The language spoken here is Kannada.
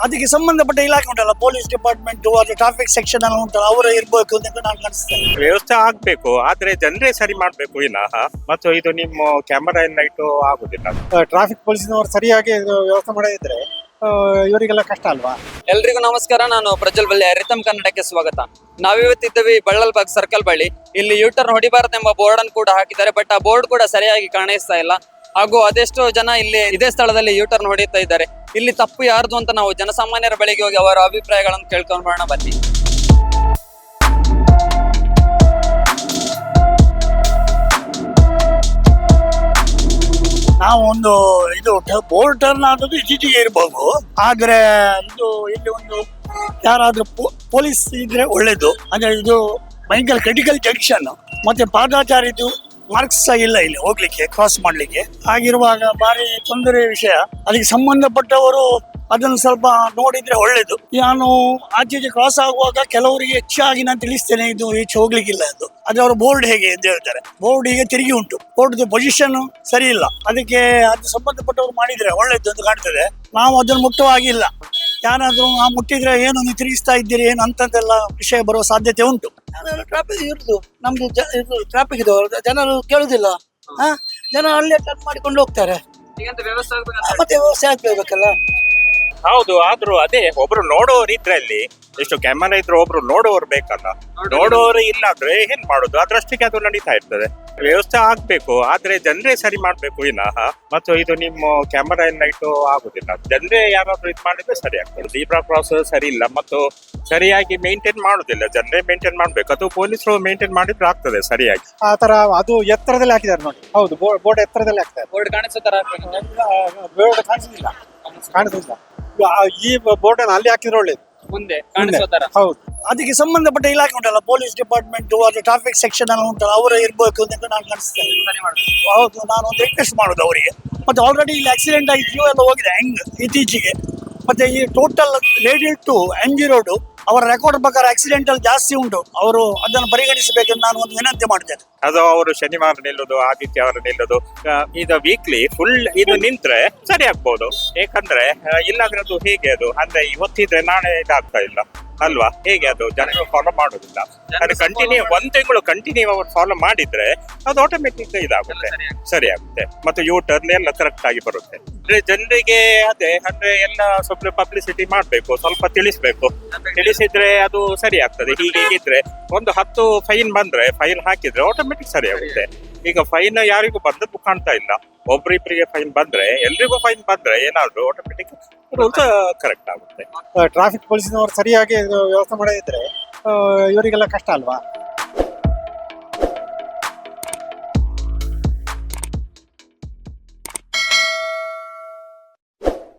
ಅದಕ್ಕೆ ಸಂಬಂಧಪಟ್ಟ ಇಲಾಖೆ ಉಂಟಲ್ಲ ಪೊಲೀಸ್ ಡಿಪಾರ್ಟ್ಮೆಂಟ್ ಅಥವಾ ಟ್ರಾಫಿಕ್ ಸೆಕ್ಷನ್ ಎಲ್ಲ ಉಂಟಲ್ಲ ಅವರು ಇರಬೇಕು ಅಂತ ನಾನು ಕಾಣಿಸ್ತೇನೆ ವ್ಯವಸ್ಥೆ ಆಗ್ಬೇಕು ಆದ್ರೆ ಜನರೇ ಸರಿ ಮಾಡ್ಬೇಕು ಇಲ್ಲ. ಮತ್ತು ಇದು ನಿಮ್ಮ ಕ್ಯಾಮರಾ ಎಲ್ಲ ಇಟ್ಟು ಆಗುದಿಲ್ಲ. ಟ್ರಾಫಿಕ್ ಪೊಲೀಸ್ನವರು ಸರಿಯಾಗಿ ವ್ಯವಸ್ಥೆ ಮಾಡದಿದ್ರೆ ಆ, ಇವರಿಗೆಲ್ಲ ಕಷ್ಟ ಅಲ್ವಾ? ಎಲ್ರಿಗೂ ನಮಸ್ಕಾರ ನಾನು ಪ್ರಜ್ವಲ್ ಬಳ್ಳಿ ಅರಿತಮ್ ಕನ್ನಡಕ್ಕೆ ಸ್ವಾಗತ. ನಾವಿವತ್ತಿದ್ದೀವಿ ಬಳ್ಳಲ್ ಬಾಗ್ ಸರ್ಕಲ್ ಬಳ್ಳಿ ಇಲ್ಲಿ ಯೂಟರ್ನ್ ಹೊಡಿಬಾರ್ದೆಂಬ ಬೋರ್ಡ್ ಅನ್ನು ಕೂಡ ಹಾಕಿದ್ದಾರೆ ಬಟ್ ಆ ಬೋರ್ಡ್ ಕೂಡ ಸರಿಯಾಗಿ ಕಾಣಿಸ್ತಾ ಇಲ್ಲ. ಹಾಗೂ ಅದೆಷ್ಟೋ ಜನ ಇಲ್ಲಿ ಇದೇ ಸ್ಥಳದಲ್ಲಿ ಯೂಟರ್ನ್ ಹೊಡಿತಾ ಇದ್ದಾರೆ. ಇಲ್ಲಿ ತಪ್ಪು ಯಾರ್ದು ಅಂತ ನಾವು ಜನಸಾಮಾನ್ಯರ ಬಳಿಗೆ ಹೋಗಿ ಅವರ ಅಭಿಪ್ರಾಯಗಳನ್ನು ಕೇಳ್ಕೊಂಡು ಬರೋಣ, ಬನ್ನಿ. ನಾವು ಒಂದು ಇದು ಬೋರ್ಡ್ ಟರ್ನ್ ಆದದ್ದು ಇತ್ತೀಚೆಗೆ ಇರಬಹುದು ಆದ್ರೆ ಇದು ಇಲ್ಲಿ ಒಂದು ಯಾರಾದ್ರೂ ಪೊಲೀಸ್ ಇದ್ರೆ ಒಳ್ಳೇದು. ಅಂದ್ರೆ ಇದು ಭಯಂಕರ ಕ್ರಿಟಿಕಲ್ ಜಂಕ್ಷನ್ ಮತ್ತೆ ಪಾದಾಚಾರಿದು ಮಾರ್ಕ್ಸ್ ಸಹ ಇಲ್ಲ ಇಲ್ಲಿ ಹೋಗ್ಲಿಕ್ಕೆ ಕ್ರಾಸ್ ಮಾಡ್ಲಿಕ್ಕೆ. ಆಗಿರುವಾಗ ಭಾರಿ ತೊಂದರೆ ವಿಷಯ. ಅದಕ್ಕೆ ಸಂಬಂಧಪಟ್ಟವರು ಅದನ್ನು ಸ್ವಲ್ಪ ನೋಡಿದ್ರೆ ಒಳ್ಳೇದು. ನಾನು ಆಚೆಗೆ ಕ್ರಾಸ್ ಆಗುವಾಗ ಕೆಲವರಿಗೆ ಹೆಚ್ಚಾಗಿ ನಾನು ತಿಳಿಸ್ತೇನೆ, ಇದು ಹೆಚ್ಚು ಹೋಗ್ಲಿಕ್ಕಿಲ್ಲ ಅದು ಅದು ಅವರು ಬೋರ್ಡ್ ಹೇಗೆ ಅಂತ ಹೇಳ್ತಾರೆ. ಬೋರ್ಡ್ ಈಗ ತಿರುಗಿ ಉಂಟು. ಬೋರ್ಡ್ ಪೊಸಿಷನ್ ಸರಿ ಇಲ್ಲ. ಅದಕ್ಕೆ ಅದು ಸಂಬಂಧಪಟ್ಟವರು ಮಾಡಿದ್ರೆ ಒಳ್ಳೇದು ಅಂತ ಕಾಣ್ತದೆ. ನಾವು ಅದನ್ನು ಮುಟ್ಟುವಾಗಿಲ್ಲ ಯಾರಾದ್ರೂ ಆ ಮುಟ್ಟಿದ್ರೆ ಏನು ನೀವು ತಿರುಗಿಸ್ತಾ ಇದ್ದೀರಿ ಏನು ಅಂತದೆಲ್ಲ ವಿಷಯ ಬರುವ ಸಾಧ್ಯತೆ ಉಂಟು. ಟ್ರಾಫಿಕ್ ಇರುದು ನಮ್ದು ಟ್ರಾಫಿಕ್ ಇದು ಜನರು ಕೇಳುದಿಲ್ಲ. ಹಾ? ಜನ ಅಲ್ಲೇ ಟರ್ನ್ ಮಾಡಿಕೊಂಡು ಹೋಗ್ತಾರೆ. ಮತ್ತೆ ವ್ಯವಸ್ಥೆ ಆಗ್ಬೇಕಲ್ಲ. ಹೌದು ಆದ್ರೂ ಅದೇ ಒಬ್ರು ನೋಡೋರು ಇದ್ರಲ್ಲಿ ಎಷ್ಟು ಕ್ಯಾಮರಾ ಇದ್ರು ಒಬ್ರು ನೋಡೋರು ಬೇಕಲ್ಲ. ನೋಡೋರು ಇಲ್ಲ ಅಂದ್ರೆ ಏನ್ ಮಾಡುದು? ಅದ್ರಷ್ಟಕ್ಕೆ ಅದು ನಡೀತಾ ಇರ್ತದೆ. ವ್ಯವಸ್ಥೆ ಆಗ್ಬೇಕು ಆದ್ರೆ ಜನರೇ ಸರಿ ಮಾಡ್ಬೇಕು ವಿನಃ ಮತ್ತು ಇದು ನಿಮ್ಮ ಕ್ಯಾಮರಾ ಎಲ್ಲ ಇಟ್ಟು ಆಗುದಿಲ್ಲ. ಜನರೇ ಯಾರಾದ್ರೂ ಇದು ಮಾಡಿದ್ರೆ ಸರಿ ಆಗ್ತದೆ. ಜೀಬ್ರಾ ಕ್ರಾಸ್ ಸರಿ ಇಲ್ಲ ಮತ್ತು ಸರಿಯಾಗಿ ಮೇಂಟೈನ್ ಮಾಡುದಿಲ್ಲ. ಜನರೇ ಮೇಂಟೈನ್ ಮಾಡ್ಬೇಕು. ಅದು ಪೊಲೀಸರು ಮೇಂಟೈನ್ ಮಾಡಿದ್ರೆ ಆಗ್ತದೆ ಸರಿಯಾಗಿ. ಆ ತರ ಅದು ಎತ್ತರದಲ್ಲಿ ಹಾಕಿದ್ದಾರೆ ನೋಡಿ. ಹೌದು ಬೋರ್ಡ್ ಎತ್ತರದಲ್ಲಿ ಹಾಕ್ತಾರೆ. ಬೋರ್ಡ್ ಕಾಣಿಸೋ ತರ ಹಾಕ್ಬೇಕು. ಬೋರ್ಡ್ ಕಾಣಿಸುದಿಲ್ಲ. ಕಾಣಿಸುದಿಲ್ಲ. ಈ ಬೋರ್ಡ್ ಅನ್ನು ಅಲ್ಲಿ ಹಾಕಿದ್ರೆ ಒಳ್ಳೇದು. ಮುಂದೆ ಕಾಣಿಸೋ ತರ ಹೌದು. ಅದಕ್ಕೆ ಸಂಬಂಧಪಟ್ಟ ಇಲಾಖೆ ಉಂಟಲ್ಲ ಪೊಲೀಸ್ ಡಿಪಾರ್ಟ್ಮೆಂಟ್ ಅಥವಾ ಟ್ರಾಫಿಕ್ ಸೆಕ್ಷನ್ ಎಲ್ಲ ಉಂಟಲ್ಲ ಅವರು ಇರಬೇಕು ಅಂತ ನಾನು ಕಾಣಿಸ್ತೇನೆ ಹೌದು ನಾನು ಒಂದು ರಿಕ್ವೆಸ್ಟ್ ಮಾಡೋದು ಅವರಿಗೆ. ಮತ್ತೆ ಆಲ್ರೆಡಿ ಇಲ್ಲಿ ಆಕ್ಸಿಡೆಂಟ್ ಆಗಿ ಜೀವ ಎಲ್ಲ ಹೋಗಿದೆ ಹೆಂಗ್ ಇತ್ತೀಚೆಗೆ. ಮತ್ತೆ ಈ total lady to M G road ಅವರ ರೆಕಾರ್ಡ್ ಪ್ರಕಾರ ಆಕ್ಸಿಡೆಂಟ್ ಅಲ್ಲಿ ಜಾಸ್ತಿ ಉಂಟು. ಅವರು ಅದನ್ನು ಪರಿಗಣಿಸಬೇಕೆಂದು ನಾನು ಒಂದು ವಿನಂತಿ ಮಾಡ್ತೇನೆ. ಅದು ಅವರು ಶನಿವಾರ ನಿಲ್ಲೋದು ಆದಿತ್ಯವಾರ ನಿಲ್ಲೋದು. ಇದು ವೀಕ್ಲಿ ಫುಲ್ ಇದು ನಿಂತ್ರೆ ಸರಿ ಆಗ್ಬೋದು ಯಾಕಂದ್ರೆ ಇಲ್ಲಾದ್ರೆ ಇಲ್ಲಾಂದ್ರೆ ಅದು ಹೇಗೆ ಅದು? ಅಂದ್ರೆ ಇವತ್ತಿದ್ರೆ ನಾಳೆ ಇದಾಗ್ತಾ ಇಲ್ಲ. ಅಲ್ವಾ? ಹೇಗೆ ಅದು? ಜನರು ಫಾಲೋ ಮಾಡೋದಿಲ್ಲ ಅದು ಕಂಟಿನ್ಯೂ ಒಂದ್ ತಿಂಗಳು ಕಂಟಿನ್ಯೂ ಅವರು ಫಾಲೋ ಮಾಡಿದ್ರೆ ಅದು ಆಟೋಮೆಟಿಕ್ ಇದಾಗುತ್ತೆ. ಸರಿ ಆಗುತ್ತೆ ಮತ್ತು ಯು ಟರ್ನ್ ಎಲ್ಲ ಕರೆಕ್ಟ್ ಆಗಿ ಬರುತ್ತೆ. ಅಂದ್ರೆ ಜನರಿಗೆ ಅದೇ ಅಂದ್ರೆ ಎಲ್ಲ ಸ್ವಲ್ಪ ಪಬ್ಲಿಸಿಟಿ ಮಾಡಬೇಕು ಸ್ವಲ್ಪ ತಿಳಿಸ್ಬೇಕು. ತಿಳಿಸಿದ್ರೆ ಅದು ಸರಿ ಆಗ್ತದೆ ಹೀಗೆ ಹೀಗಿದ್ರೆ ಒಂದು ಹತ್ತು ಫೈನ್ ಬಂದ್ರೆ ಫೈನ್ ಹಾಕಿದ್ರೆ ಆಟೋಮೆಟಿಕ್ ಸರಿ ಆಗುತ್ತೆ ಈಗ ಫೈನ್ ಯಾರಿಗೂ ಬಂದದ್ದು ಕಾಣ್ತಾ ಇಲ್ಲ. ಒಬ್ರಿಬ್ರಿಗೆ ಫೈನ್ ಬಂದ್ರೆ, ಎಲ್ರಿಗೂ ಫೈನ್ ಬಂದ್ರೆ ಏನಾದ್ರು ಆಟೋಮೆಟಿಕ್ ರೂಲ್ಸ್ ಕರೆಕ್ಟ್ ಆಗುತ್ತೆ. ಟ್ರಾಫಿಕ್ ಪೊಲೀಸ್ನವರು ಸರಿಯಾಗಿ ವ್ಯವಸ್ಥೆ ಮಾಡದಿದ್ರೆ ಇವರಿಗೆಲ್ಲ ಕಷ್ಟ ಅಲ್ವಾ?